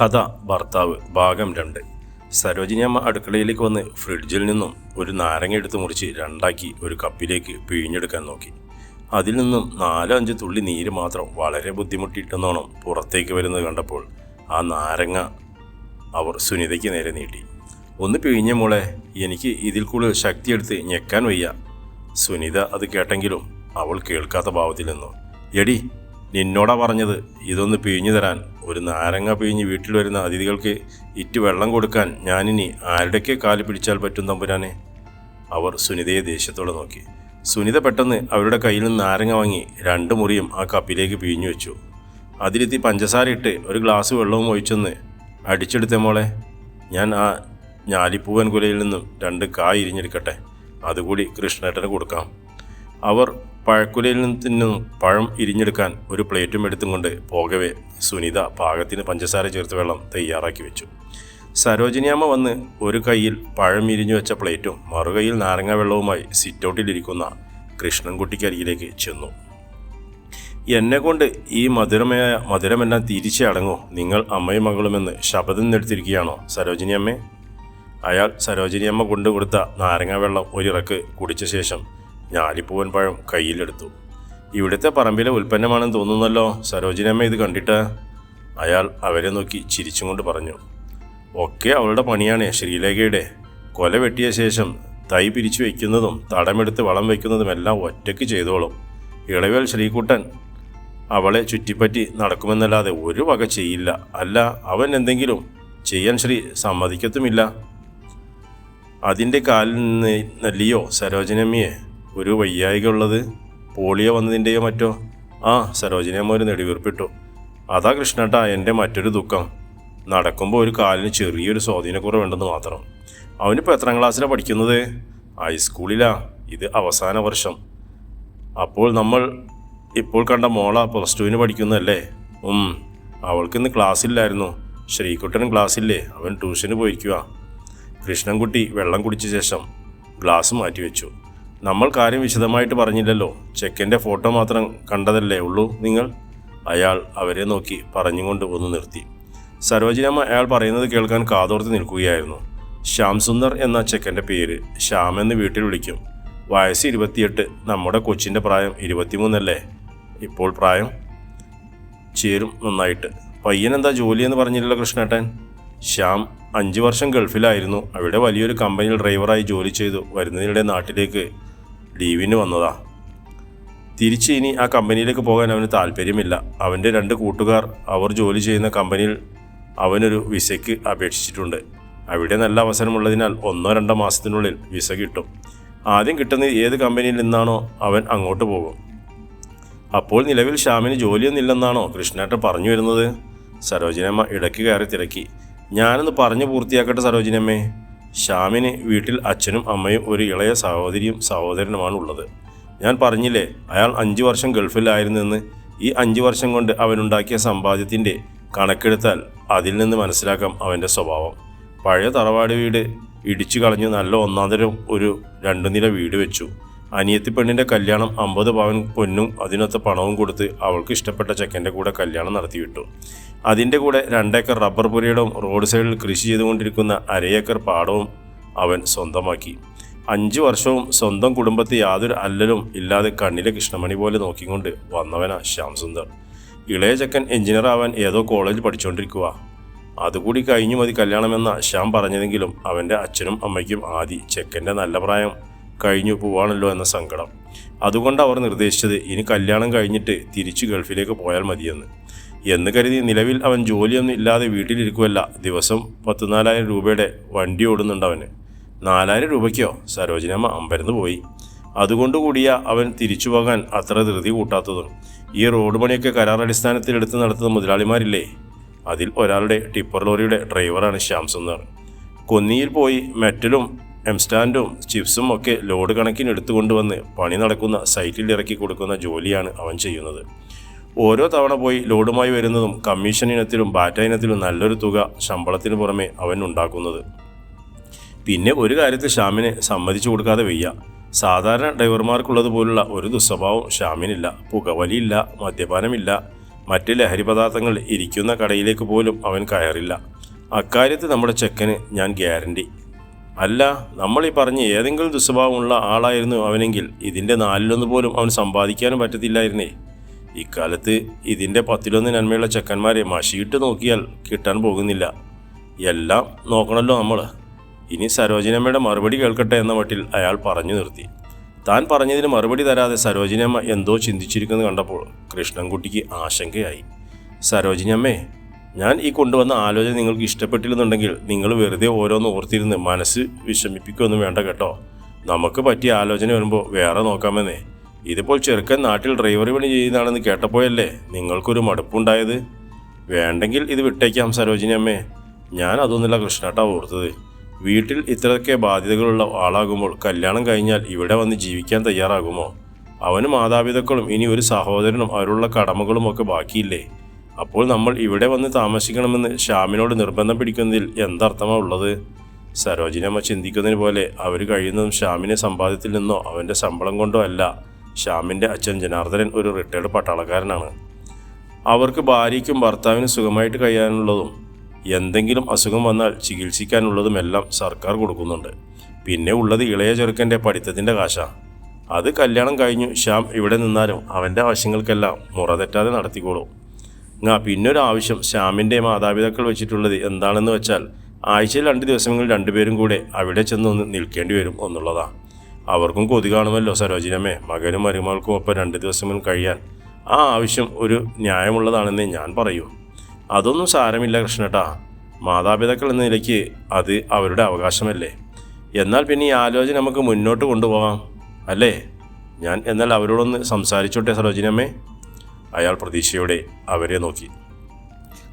കഥ ഭർത്താവ് ഭാഗം രണ്ട്. സരോജിനിയമ്മ അടുക്കളയിലേക്ക് വന്ന് ഫ്രിഡ്ജിൽ നിന്നും ഒരു നാരങ്ങ എടുത്ത് മുറിച്ച് രണ്ടാക്കി ഒരു കപ്പിലേക്ക് പിഴിഞ്ഞെടുക്കാൻ നോക്കി. അതിൽ നിന്നും നാലോ അഞ്ച് തുള്ളി നീര് മാത്രം വളരെ ബുദ്ധിമുട്ടിയിട്ടെന്നോണം പുറത്തേക്ക് വരുന്നത് കണ്ടപ്പോൾ ആ നാരങ്ങ അവർ സുനിതയ്ക്ക് നേരെ നീട്ടി. ഒന്ന് പിഴിഞ്ഞ മോളെ എനിക്ക് ഇതിൽ കൂടുതൽ ശക്തിയെടുത്ത് ഞെക്കാൻ വയ്യ. സുനിത അത് കേട്ടെങ്കിലും അവൾ കേൾക്കാത്ത ഭാവത്തിൽ നിന്നു. എടി നിന്നോടാ പറഞ്ഞത് ഇതൊന്ന് പിഴിഞ്ഞു തരാൻ. ഒരു നാരങ്ങ പിഴിഞ്ഞ് വീട്ടിൽ വരുന്ന അതിഥികൾക്ക് ഇറ്റ് വെള്ളം കൊടുക്കാൻ ഞാനിനി ആരുടെയൊക്കെ കാൽ പിടിച്ചാൽ പറ്റും തമ്പുരാനെ? അവർ സുനിതയെ ദേഷ്യത്തോടെ നോക്കി. സുനിത പെട്ടെന്ന് അവരുടെ കയ്യിൽ നിന്ന് നാരങ്ങ വാങ്ങി രണ്ട് മുറിയും ആ കപ്പിലേക്ക് പിഴിഞ്ഞു വെച്ചു. അതിലെത്തി പഞ്ചസാര ഇട്ട് ഒരു ഗ്ലാസ് വെള്ളവും ഒഴിച്ചെന്ന് അടിച്ചെടുത്തേ മോളെ. ഞാൻ ആ ഞാലിപ്പൂവൻ കുലയിൽ നിന്നും രണ്ട് കായ് ഇരിഞ്ഞെടുക്കട്ടെ. അതുകൂടി കൃഷ്ണേട്ടന് കൊടുക്കാം. അവർ പഴക്കുലയിൽ നിന്നും പഴം ഇരിഞ്ഞെടുക്കാൻ ഒരു പ്ലേറ്റും എടുത്തും കൊണ്ട് പോകവേ സുനിത പാകത്തിന് പഞ്ചസാര ചേർത്ത് വെള്ളം തയ്യാറാക്കി വെച്ചു. സരോജിനിയമ്മ വന്ന് ഒരു കൈയിൽ പഴം ഇരിഞ്ഞു വെച്ച പ്ലേറ്റും മറുകൈയിൽ നാരങ്ങ വെള്ളവുമായി സിറ്റൗട്ടിലിരിക്കുന്ന കൃഷ്ണൻകുട്ടിക്കരികിലേക്ക് ചെന്നു. എന്നെ കൊണ്ട് ഈ മധുരമായ മധുരമെല്ലാം തിരിച്ചടങ്ങോ നിങ്ങൾ അമ്മയും മകളുമെന്ന് ശപഥം നെടുത്തിരിക്കുകയാണോ സരോജിനിയമ്മേ? അയാൾ സരോജിനിയമ്മ കൊണ്ടുകൊടുത്ത നാരങ്ങ വെള്ളം ഒരിറക്ക് കുടിച്ച ശേഷം ഞാലിപ്പൂവൻ പഴം കയ്യിലെടുത്തു. ഇവിടുത്തെ പറമ്പിലെ ഉൽപ്പന്നമാണെന്ന് തോന്നുന്നല്ലോ. സരോജിനമ്മ ഇത് കണ്ടിട്ട്. അയാൾ അവരെ നോക്കി ചിരിച്ചും കൊണ്ട് പറഞ്ഞു. ഒക്കെ അവളുടെ പണിയാണ് ശ്രീലേഖയുടെ. കൊല വെട്ടിയ ശേഷം തൈ പിരിച്ചു വയ്ക്കുന്നതും തടമെടുത്ത് വളം വയ്ക്കുന്നതും എല്ലാം ഒറ്റയ്ക്ക് ചെയ്തോളും. ഇളവേൽ ശ്രീകുട്ടൻ അവളെ ചുറ്റിപ്പറ്റി നടക്കുമെന്നല്ലാതെ ഒരു വക ചെയ്യില്ല. അല്ല അവൻ എന്തെങ്കിലും ചെയ്യാൻ ശ്രീ സമ്മതിക്കത്തുമില്ല. അതിന്റെ കാലിൽ നിന്ന് നല്ലിയോ സരോജനമ്മയെ ഒരു വയ്യായിക ഉള്ളത്? പോളിയോ വന്നതിന്റെയോ മറ്റോ? ആ സരോജിനി അമ്മ ഒരു നെടിവീർപ്പിട്ടു. അതാ കൃഷ്ണട്ടാ എന്റെ മറ്റൊരു ദുഃഖം. നടക്കുമ്പോൾ ഒരു കാലിന് ചെറിയൊരു സ്വാധീനക്കുറവുണ്ടെന്ന് മാത്രം. അവനിപ്പോൾ എത്രാം ക്ലാസ്സിലാണ് പഠിക്കുന്നത്? ഹൈസ്കൂളിലാ. ഇത് അവസാന വർഷം. അപ്പോൾ നമ്മൾ ഇപ്പോൾ കണ്ട മോള പ്ലസ് ടുവിന് പഠിക്കുന്നതല്ലേ? ഉം. അവൾക്കിന്ന് ക്ലാസ്സില്ലായിരുന്നു. ശ്രീകുട്ടനും ക്ലാസ്സില്ലേ? അവൻ ട്യൂഷന് പോയിരിക്കുക കൃഷ്ണൻകുട്ടി വെള്ളം കുടിച്ച ശേഷം ഗ്ലാസ് മാറ്റിവെച്ചു. നമ്മൾ കാര്യം വിശദമായിട്ട് പറഞ്ഞില്ലല്ലോ. ചെക്കന്റെ ഫോട്ടോ മാത്രം കണ്ടതല്ലേ ഉള്ളൂ നിങ്ങൾ. അയാൾ അവരെ നോക്കി പറഞ്ഞുകൊണ്ട് ഒന്ന് നിർത്തി. സരോജിനമ്മ അയാൾ പറയുന്നത് കേൾക്കാൻ കാതോർത്ത് നിൽക്കുകയായിരുന്നു. ശ്യാം സുന്ദർ എന്ന ചെക്കന്റെ പേര് ശ്യാം എന്ന് വീട്ടിൽ വിളിക്കും. വയസ്സ് ഇരുപത്തിയെട്ട് നമ്മുടെ കൊച്ചിന്റെ പ്രായം ഇരുപത്തിമൂന്നല്ലേ? ഇപ്പോൾ പ്രായം? ചേരും നന്നായിട്ട്. പയ്യൻ എന്താ ജോലിയെന്ന് പറഞ്ഞില്ലല്ലോ കൃഷ്ണേട്ടൻ? ശ്യാം അഞ്ച് വർഷം ഗൾഫിലായിരുന്നു. അവിടെ വലിയൊരു കമ്പനിയിൽ ഡ്രൈവറായി ജോലി ചെയ്തു. വരുന്നതിനിടെ നാട്ടിലേക്ക് ലീവിന് വന്നതാ. തിരിച്ച് ഇനി ആ കമ്പനിയിലേക്ക് പോകാൻ അവന് താല്പര്യമില്ല. അവന്റെ രണ്ട് കൂട്ടുകാർ അവർ ജോലി ചെയ്യുന്ന കമ്പനിയിൽ അവനൊരു വിസയ്ക്ക് അപേക്ഷിച്ചിട്ടുണ്ട്. അവിടെ നല്ല അവസരമുള്ളതിനാൽ ഒന്നോ രണ്ടോ മാസത്തിനുള്ളിൽ വിസ കിട്ടും. ആദ്യം കിട്ടുന്ന ഏത് കമ്പനിയിൽ നിന്നാണോ അവൻ അങ്ങോട്ട് പോകും. അപ്പോൾ നിലവിൽ ശ്യാമിന് ജോലിയൊന്നുമില്ലെന്നാണോ കൃഷ്ണേട്ടൻ പറഞ്ഞു വരുന്നത്? സരോജിനമ്മ ഇടയ്ക്ക് കയറി തിരക്കി. ഞാനൊന്ന് പറഞ്ഞു പൂർത്തിയാക്കട്ടെ സരോജിനമ്മേ ശ്യാമിന് വീട്ടിൽ അച്ഛനും അമ്മയും ഒരു ഇളയ സഹോദരിയും സഹോദരനുമാണ് ഉള്ളത് ഞാൻ പറഞ്ഞില്ലേ അയാൾ അഞ്ചു വർഷം ഗൾഫിലായിരുന്നെന്ന്. ഈ അഞ്ചു വർഷം കൊണ്ട് അവനുണ്ടാക്കിയ സമ്പാദ്യത്തിന്റെ കണക്കെടുത്താൽ അതിൽ നിന്ന് മനസ്സിലാക്കാം അവന്റെ സ്വഭാവം. പഴയ തറവാട് വീട് ഇടിച്ചു കളഞ്ഞ് നല്ല ഒന്നാന്തരം ഒരു രണ്ടു നില വീട് വെച്ചു. അനിയത്തി പെണ്ണിന്റെ കല്യാണം അമ്പത് പവൻ പൊന്നും അതിനൊത്ത പണവും കൊടുത്ത് അവൾക്ക് ഇഷ്ടപ്പെട്ട ചെക്കന്റെ കൂടെ കല്യാണം നടത്തി വിട്ടു അതിന്റെ കൂടെ രണ്ടേക്കർ റബ്ബർ പുരയിടവും റോഡ് സൈഡിൽ കൃഷി ചെയ്തുകൊണ്ടിരിക്കുന്ന അരയേക്കർ പാടവും അവൻ സ്വന്തമാക്കി. അഞ്ചു വർഷവും സ്വന്തം കുടുംബത്തെ യാതൊരു അല്ലലും ഇല്ലാതെ കണ്ണിലെ കൃഷ്ണമണി പോലെ നോക്കിക്കൊണ്ട് വന്നവനാ ശ്യാം സുന്ദർ ഇളയ ചെക്കൻ എഞ്ചിനീയർ ആവാൻ ഏതോ കോളേജിൽ പഠിച്ചുകൊണ്ടിരിക്കുക അതുകൂടി കഴിഞ്ഞു മതി കല്യാണമെന്ന ശ്യാം പറഞ്ഞതെങ്കിലും അവന്റെ അച്ഛനും അമ്മയ്ക്കും ആദി ചെക്കന്റെ നല്ല പ്രായം. കഴിഞ്ഞു പോവാണല്ലോ എന്ന സങ്കടം. അതുകൊണ്ട് അവർ നിർദ്ദേശിച്ചത് ഇനി കല്യാണം കഴിഞ്ഞിട്ട് തിരിച്ചു ഗൾഫിലേക്ക് പോയാൽ മതിയെന്ന്. എന്ന് കരുതി നിലവിൽ അവൻ ജോലിയൊന്നും ഇല്ലാതെ വീട്ടിലിരിക്കുമല്ല ദിവസം പത്തുനാലായിരം രൂപയുടെ വണ്ടി ഓടുന്നുണ്ട് അവന്. നാലായിരം രൂപയ്ക്കോ? സരോജിനമ്മ അമ്പരന്ന് പോയി. അതുകൊണ്ട് കൂടിയ അവൻ തിരിച്ചു പോകാൻ അത്ര ധൃതി കൂട്ടാത്തതും. ഈ റോഡ് പണിയൊക്കെ കരാർ അടിസ്ഥാനത്തിൽ എടുത്ത് നടത്തുന്ന മുതലാളിമാരില്ലേ? അതിൽ ഒരാളുടെ ടിപ്പർ ലോറിയുടെ ഡ്രൈവറാണ് ശ്യാം കൊന്നിയിൽ പോയി മെറ്റലും എംസ്റ്റാൻഡും ചിപ്സും ഒക്കെ ലോഡ് കണക്കിന് എടുത്തുകൊണ്ടുവന്ന് പണി നടക്കുന്ന സൈറ്റിൽ ഇറക്കി കൊടുക്കുന്ന ജോലിയാണ് അവൻ ചെയ്യുന്നത്. ഓരോ തവണ പോയി ലോഡുമായി വരുന്നതും കമ്മീഷൻ ഇനത്തിലും ബാറ്റ ഇനത്തിലും നല്ലൊരു തുക ശമ്പളത്തിന് പുറമെ അവൻ ഉണ്ടാക്കുന്നത്. പിന്നെ ഒരു കാര്യത്തിൽ ഷാമിനെ സമ്മതിച്ചു കൊടുക്കാതെ വയ്യ. സാധാരണ ഡ്രൈവർമാർക്കുള്ളതുപോലുള്ള ഒരു ദുസ്വഭാവം ഷാമിനില്ല പുകവലിയില്ല മദ്യപാനമില്ല മറ്റ് ലഹരി പദാർത്ഥങ്ങൾ ഇരിക്കുന്ന കടയിലേക്ക് പോലും അവൻ കയറില്ല. അക്കാര്യത്തിൽ നമ്മുടെ ചെക്കന് ഞാൻ ഗ്യാരണ്ടി. അല്ല നമ്മൾ ഈ പറഞ്ഞ ഏതെങ്കിലും ദുസ്വഭാവമുള്ള ആളായിരുന്നു അവനെങ്കിൽ ഇതിന്റെ നാലിലൊന്ന് പോലും അവൻ സമ്പാദിക്കാനും പറ്റത്തില്ലായിരുന്നേ. ഇക്കാലത്ത് ഇതിന്റെ പത്തിലൊന്ന് നന്മയുള്ള ചെക്കന്മാരെ മഷിയിട്ട് നോക്കിയാൽ കിട്ടാൻ പോകുന്നില്ല. എല്ലാം നോക്കണമല്ലോ നമ്മൾ. ഇനി സരോജിനമ്മയുടെ മറുപടി കേൾക്കട്ടെ എന്ന മട്ടിൽ അയാൾ പറഞ്ഞു നിർത്തി. താൻ പറഞ്ഞതിന് മറുപടി തരാതെ സരോജിനമ്മ എന്തോ ചിന്തിച്ചിരിക്കുന്നത് കണ്ടപ്പോൾ കൃഷ്ണൻകുട്ടിക്ക് ആശങ്കയായി. സരോജിനമ്മേ ഞാൻ ഈ കൊണ്ടുവന്ന ആലോചന നിങ്ങൾക്ക് ഇഷ്ടപ്പെട്ടില്ലെന്നുണ്ടെങ്കിൽ നിങ്ങൾ വെറുതെ ഓരോന്ന് ഓർത്തിരുന്ന് മനസ്സ് വിഷമിപ്പിക്കുകയൊന്നും വേണ്ട കേട്ടോ. നമുക്ക് പറ്റിയ ആലോചന വരുമ്പോൾ വേറെ നോക്കാമെന്നേ. ഇതിപ്പോൾ ചെറുക്കൻ നാട്ടിൽ ഡ്രൈവറി പണി ചെയ്യുന്നതാണെന്ന് കേട്ടപ്പോഴല്ലേ നിങ്ങൾക്കൊരു മടുപ്പുണ്ടായത്? വേണ്ടെങ്കിൽ ഇത് വിട്ടേക്കാം സരോജിനി അമ്മേ. ഞാൻ അതൊന്നുമില്ല കൃഷ്ണേട്ടാ ഓർത്തത്. വീട്ടിൽ ഇത്രയൊക്കെ ബാധ്യതകളുള്ള ആളാകുമ്പോൾ കല്യാണം കഴിഞ്ഞാൽ ഇവിടെ വന്ന് ജീവിക്കാൻ തയ്യാറാകുമോ? അവന് മാതാപിതാക്കളും ഇനി ഒരു സഹോദരനും അവരുള്ള കടമകളും ഒക്കെ ബാക്കിയില്ലേ? അപ്പോൾ നമ്മൾ ഇവിടെ വന്ന് താമസിക്കണമെന്ന് ശ്യാമിനോട് നിർബന്ധം പിടിക്കുന്നതിൽ എന്തർത്ഥമാണ് ഉള്ളത്? സരോജിനമ്മ ചിന്തിക്കുന്നതിന് പോലെ അവർ കഴിയുന്നതും ശ്യാമിനെ സമ്പാദ്യത്തിൽ നിന്നോ അവന്റെ ശമ്പളം കൊണ്ടോ അല്ല. ശ്യാമിന്റെ അച്ഛൻ ജനാർദ്ദനൻ ഒരു റിട്ടയർഡ് പട്ടാളക്കാരനാണ്. അവർക്ക് ഭാര്യയ്ക്കും ഭർത്താവിനും സുഖമായിട്ട് കഴിയാനുള്ളതും എന്തെങ്കിലും അസുഖം വന്നാൽ ചികിത്സിക്കാനുള്ളതുമെല്ലാം സർക്കാർ കൊടുക്കുന്നുണ്ട്. പിന്നെ ഉള്ളത് ഇളയ ചെറുക്കന്റെ പഠിത്തത്തിന്റെ കാശാ. അത് കല്യാണം കഴിഞ്ഞു ശ്യാം ഇവിടെ നിന്നാലും അവന്റെ ആവശ്യങ്ങൾക്കെല്ലാം മുറ തെറ്റാതെ നടത്തിക്കോളും. പിന്നൊരു ആവശ്യം ശ്യാമിന്റെ മാതാപിതാക്കൾ വെച്ചിട്ടുള്ളത് എന്താണെന്ന് വെച്ചാൽ ആഴ്ചയിൽ രണ്ട് ദിവസങ്ങളിൽ രണ്ടുപേരും കൂടെ അവിടെ ചെന്ന് ഒന്ന് നിൽക്കേണ്ടി വരും എന്നുള്ളതാ. അവർക്കും കൊതി കാണുമല്ലോ സരോജിനമ്മേ മകനും മരുമകൾക്കും ഒപ്പം രണ്ട് ദിവസങ്ങളും കഴിയാൻ ആ ആവശ്യം ഒരു ന്യായമുള്ളതാണെന്ന് ഞാൻ പറയൂ. അതൊന്നും സാരമില്ല കൃഷ്ണേട്ടാ. മാതാപിതാക്കൾ എന്ന നിലയ്ക്ക് അത് അവരുടെ അവകാശമല്ലേ. എന്നാൽ പിന്നെ ഈ ആലോചന നമുക്ക് മുന്നോട്ട് കൊണ്ടുപോകാം അല്ലേ? ഞാൻ എന്നാൽ അവരോടൊന്ന് സംസാരിച്ചോട്ടെ സരോജിനമ്മേ അയാൾ പ്രതീക്ഷയോടെ അവരെ നോക്കി.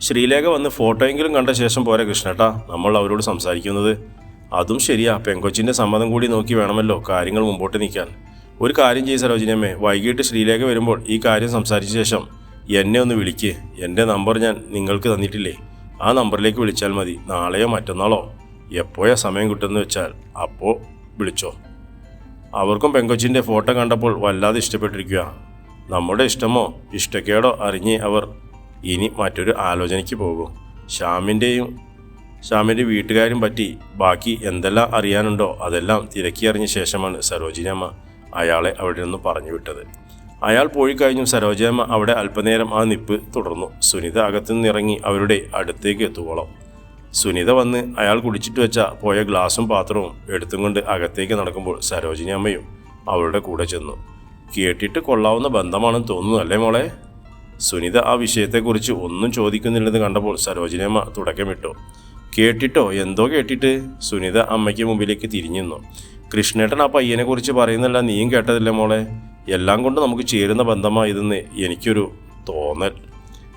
ശ്രീലേഖ വന്ന് ഫോട്ടോയെങ്കിലും കണ്ട ശേഷം പോരെ കൃഷ്ണേട്ടാ നമ്മൾ അവരോട് സംസാരിക്കുന്നത്. അതും ശരിയാ പെങ്കൊച്ചിന്റെ സമ്മതം കൂടി നോക്കി വേണമല്ലോ കാര്യങ്ങൾ മുമ്പോട്ട് നിൽക്കാൻ ഒരു കാര്യം ചെയ്യും സരോജിനിയമ്മേ വൈകിട്ട് ശ്രീലേഖ വരുമ്പോൾ ഈ കാര്യം സംസാരിച്ച ശേഷം എന്നെ ഒന്ന് വിളിക്ക്. എന്റെ നമ്പർ ഞാൻ നിങ്ങൾക്ക് തന്നിട്ടില്ലേ? ആ നമ്പറിലേക്ക് വിളിച്ചാൽ മതി നാളെയോ മറ്റന്നാളോ? എപ്പോഴാ സമയം കിട്ടുമെന്ന് വെച്ചാൽ അപ്പോൾ വിളിച്ചോ. അവർക്കും പെങ്കൊച്ചിന്റെ ഫോട്ടോ കണ്ടപ്പോൾ വല്ലാതെ ഇഷ്ടപ്പെട്ടിരിക്കുക നമ്മുടെ ഇഷ്ടമോ? ഇഷ്ടക്കേടോ? അറിഞ്ഞ് അവർ ഇനി മറ്റൊരു ആലോചനയ്ക്ക് പോകും. ശ്യാമിന്റെയും ശ്യാമിന്റെ വീട്ടുകാരും പറ്റി ബാക്കി എന്തെല്ലാം അറിയാനുണ്ടോ? അതെല്ലാം തിരക്കി അറിഞ്ഞ ശേഷമാണ് സരോജിനിയമ്മ അയാളെ അവിടെ നിന്ന് പറഞ്ഞു വിട്ടത്. അയാൾ പോയി കഴിഞ്ഞും. സരോജിനിയമ്മ അവിടെ അല്പനേരം ആ നിപ്പ് തുടർന്നു. സുനിത അകത്തു നിന്നിറങ്ങി അവരുടെ അടുത്തേക്ക് എത്തുവോളം. സുനിത വന്ന് അയാൾ കുടിച്ചിട്ട് വെച്ച പോയ ഗ്ലാസും പാത്രവും എടുത്തും കൊണ്ട് അകത്തേക്ക് നടക്കുമ്പോൾ സരോജിനി അമ്മയും അവളുടെ കൂടെ ചെന്നു. കേട്ടിട്ട് കൊള്ളാവുന്ന ബന്ധമാണെന്ന് തോന്നുന്നു അല്ലേ മോളെ? സുനിത ആ വിഷയത്തെക്കുറിച്ച് ഒന്നും ചോദിക്കുന്നില്ലെന്ന് കണ്ടപ്പോൾ സരോജിനിയമ്മ തുടക്കമിട്ടു കേട്ടിട്ടോ? എന്തോ കേട്ടിട്ട് സുനിത അമ്മയ്ക്ക് മുമ്പിലേക്ക് തിരിഞ്ഞു കൃഷ്ണേട്ടൻ ആ പയ്യനെ കുറിച്ച് പറയുന്നല്ല നീയും കേട്ടതില്ലേ മോളെ? എല്ലാം കൊണ്ട് നമുക്ക് ചേരുന്ന ബന്ധമായതെന്ന് എനിക്കൊരു തോന്നൽ.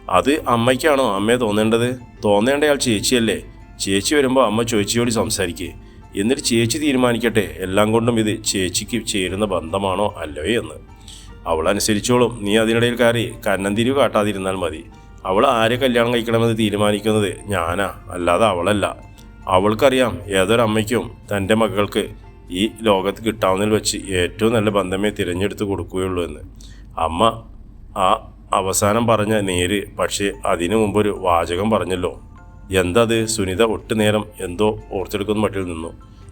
അത് അമ്മയ്ക്കാണോ അമ്മയെ തോന്നേണ്ടത്? തോന്നേണ്ട അയാൾ ചേച്ചിയല്ലേ. ചേച്ചി വരുമ്പോൾ അമ്മ ചേച്ചിയോട് സംസാരിക്കേ. എന്നിട്ട് ചേച്ചി തീരുമാനിക്കട്ടെ. എല്ലാം കൊണ്ടും ഇത് ചേച്ചിക്ക് ചേരുന്ന ബന്ധമാണോ അല്ലോ എന്ന്. അവൾ അനുസരിച്ചോളും. നീ അതിനിടയിൽ കയറി കന്നന്തിരിവ് കാട്ടാതിരുന്നാൽ മതി. അവൾ ആരെ കല്യാണം കഴിക്കണമെന്ന് തീരുമാനിക്കുന്നത് ഞാനാ അല്ലാതെ അവളല്ല. അവൾക്കറിയാം ഏതൊരമ്മയ്ക്കും തന്റെ മകൾക്ക് ഈ ലോകത്ത് കിട്ടാവുന്നതിൽ വെച്ച് ഏറ്റവും നല്ല ബന്ധമേ തിരഞ്ഞെടുത്ത് കൊടുക്കുകയുള്ളൂ എന്ന്. അമ്മ ആ അവസാനം പറഞ്ഞ നേര് പക്ഷേ അതിനു മുമ്പൊരു വാചകം പറഞ്ഞല്ലോ. എന്തത് സുനിത ഒട്ടുനേരം എന്തോ ഓർത്തെടുക്കുന്ന മട്ടിൽ നിന്നു.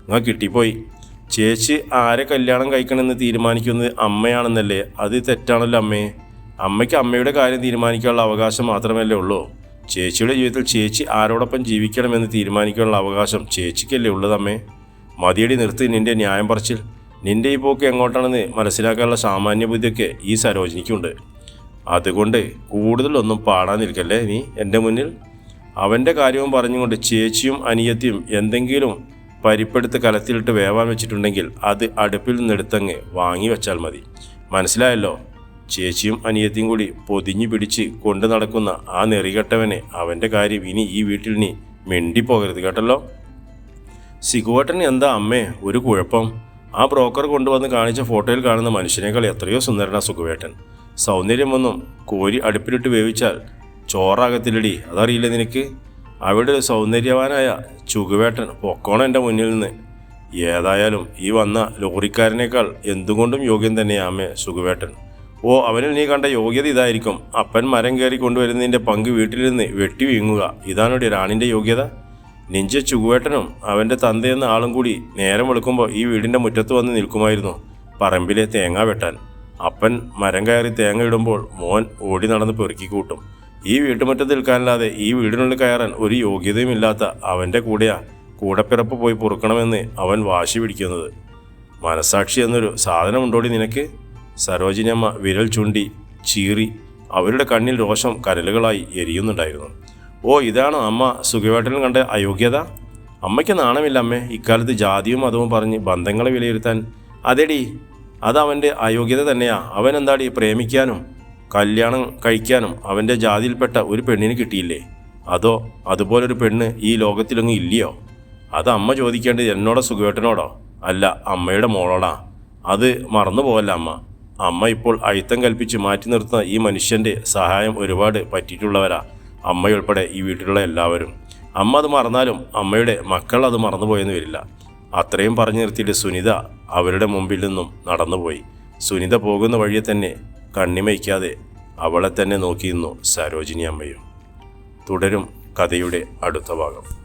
അങ്ങ് കിട്ടിപ്പോയി. ചേച്ചി ആരെ കല്യാണം കഴിക്കണമെന്ന് തീരുമാനിക്കുന്നത് അമ്മയാണെന്നല്ലേ? അത് തെറ്റാണല്ലോ അമ്മേ. അമ്മയ്ക്ക് അമ്മയുടെ കാര്യം തീരുമാനിക്കാനുള്ള അവകാശം മാത്രമല്ലേ ഉള്ളൂ. ചേച്ചിയുടെ ജീവിതത്തിൽ ചേച്ചി ആരോടൊപ്പം ജീവിക്കണമെന്ന് തീരുമാനിക്കാനുള്ള അവകാശം ചേച്ചിക്കല്ലേ ഉള്ളത് അമ്മേ? മതിയടി നിർത്തി നിന്റെ ന്യായം പറച്ചിൽ. നിന്റെ ഈ പോക്ക് എങ്ങോട്ടാണെന്ന് മനസ്സിലാക്കാനുള്ള സാമാന്യ ബുദ്ധിയൊക്കെ ഈ സരോജിനിക്കുണ്ട്. അതുകൊണ്ട് കൂടുതലൊന്നും പാടാനിരിക്കല്ലേ നീ എന്റെ മുന്നിൽ? അവന്റെ കാര്യവും പറഞ്ഞുകൊണ്ട് ചേച്ചിയും അനിയത്തിയും എന്തെങ്കിലും പരിപ്പെടുത്ത് കലത്തിലിട്ട് വേവാൻ വെച്ചിട്ടുണ്ടെങ്കിൽ അത് അടുപ്പിൽ നിന്നെടുത്തങ്ങ് വാങ്ങി വെച്ചാൽ മതി. മനസ്സിലായല്ലോ? ചേച്ചിയും അനിയത്തിയും കൂടി പൊതിഞ്ഞു പിടിച്ച് കൊണ്ടു നടക്കുന്ന ആ നെറികെട്ടവനെ അവന്റെ കാര്യം ഇനി ഈ വീട്ടിൽ നീ മിണ്ടിപ്പോകരുത് കേട്ടല്ലോ? സിഗുവേട്ടൻ എന്താ അമ്മേ? ഒരു കുഴപ്പം. ആ ബ്രോക്കർ കൊണ്ടുവന്ന് കാണിച്ച ഫോട്ടോയിൽ കാണുന്ന മനുഷ്യനേക്കാൾ എത്രയോ സുന്ദരനാ സുഖവേട്ടൻ സൗന്ദര്യമൊന്നും കോരി അടുപ്പിലിട്ട് വേവിച്ചാൽ ചോറാകത്തില്ലടി. അതറിയില്ല നിനക്ക്. അവിടെ ഒരു സൗന്ദര്യവാനായ ചുകുവേട്ടൻ പൊക്കോണം എന്റെ മുന്നിൽ നിന്ന്. ഏതായാലും ഈ വന്ന ലോറിക്കാരനേക്കാൾ എന്തുകൊണ്ടും യോഗ്യൻ തന്നെയാമേ സുഖുവേട്ടൻ ഓ അവനിൽ നീ കണ്ട യോഗ്യത ഇതായിരിക്കും. അപ്പൻ മരം കയറി കൊണ്ടുവരുന്നതിന്റെ പങ്ക് വീട്ടിൽ നിന്ന് വെട്ടി വീങ്ങുക. ഇതാണ് ഇതാണോടി റാണിന്റെ യോഗ്യത? നിഞ്ച ചുകുവേട്ടനും അവന്റെ തന്തയെന്ന ആളും കൂടി നേരം വെളുക്കുമ്പോൾ ഈ വീടിന്റെ മുറ്റത്ത് വന്ന് നിൽക്കുമായിരുന്നു. പറമ്പിലെ തേങ്ങ വെട്ടാൻ. അപ്പൻ മരം കയറി തേങ്ങ ഇടുമ്പോൾ മോൻ ഓടി നടന്ന് പെറുക്കി കൂട്ടും. ഈ വീട്ടുമുറ്റത്ത് നിൽക്കാനല്ലാതെ ഈ വീടിനുള്ളിൽ കയറാൻ ഒരു യോഗ്യതയും ഇല്ലാത്ത അവന്റെ കൂടെയാ കൂടപ്പിറപ്പ് പോയി പൊറുക്കണമെന്ന് അവൻ വാശി പിടിക്കുന്നത്. മനസാക്ഷി എന്നൊരു സാധനമുണ്ടോടി നിനക്ക്? സരോജിനിയമ്മ വിരൽ ചൂണ്ടി ചീറി അവരുടെ കണ്ണിൽ രോഷം കരലുകളായി എരിയുന്നുണ്ടായിരുന്നു. ഓ ഇതാണ് അമ്മ സുഖവേട്ടനും കണ്ട അയോഗ്യത? അമ്മയ്ക്ക് നാണമില്ല അമ്മേ. ഇക്കാലത്ത് ജാതിയും മതവും പറഞ്ഞ് ബന്ധങ്ങളെ വിലയിരുത്താൻ. അതെടി അത് അയോഗ്യത തന്നെയാ. അവൻ എന്താടി പ്രേമിക്കാനും കല്യാണം കഴിക്കാനും അവന്റെ ജാതിയിൽപ്പെട്ട ഒരു പെണ്ണിന് കിട്ടിയില്ലേ? അതോ അതുപോലൊരു പെണ്ണ് ഈ ലോകത്തിലൊന്നും ഇല്ലയോ? അത് അമ്മ ചോദിക്കേണ്ടത് എന്നോടോ സുഖവേട്ടനോടോ അല്ല അമ്മയുടെ മോളോടാ. അത് മറന്നു പോകല്ല അമ്മ? അമ്മ ഇപ്പോൾ അയിത്തം കൽപ്പിച്ച് മാറ്റി നിർത്തുന്ന ഈ മനുഷ്യന്റെ സഹായം ഒരുപാട് പറ്റിയിട്ടുള്ളവരാ അമ്മയുൾപ്പെടെ ഈ വീട്ടിലുള്ള എല്ലാവരും. അമ്മ അത് മറന്നാലും അമ്മയുടെ മക്കൾ അത് മറന്നുപോയെന്ന് വരില്ല. അത്രയും പറഞ്ഞു നിർത്തിയിട്ട് സുനിത അവരുടെ മുമ്പിൽ നിന്നും നടന്നുപോയി. സുനിത പോകുന്ന വഴിയെ തന്നെ കണ്ണിമയ്ക്കാതെ അവളെ തന്നെ നോക്കിയിരുന്നു സരോജിനി അമ്മയും. തുടരും കഥയുടെ അടുത്ത ഭാഗം.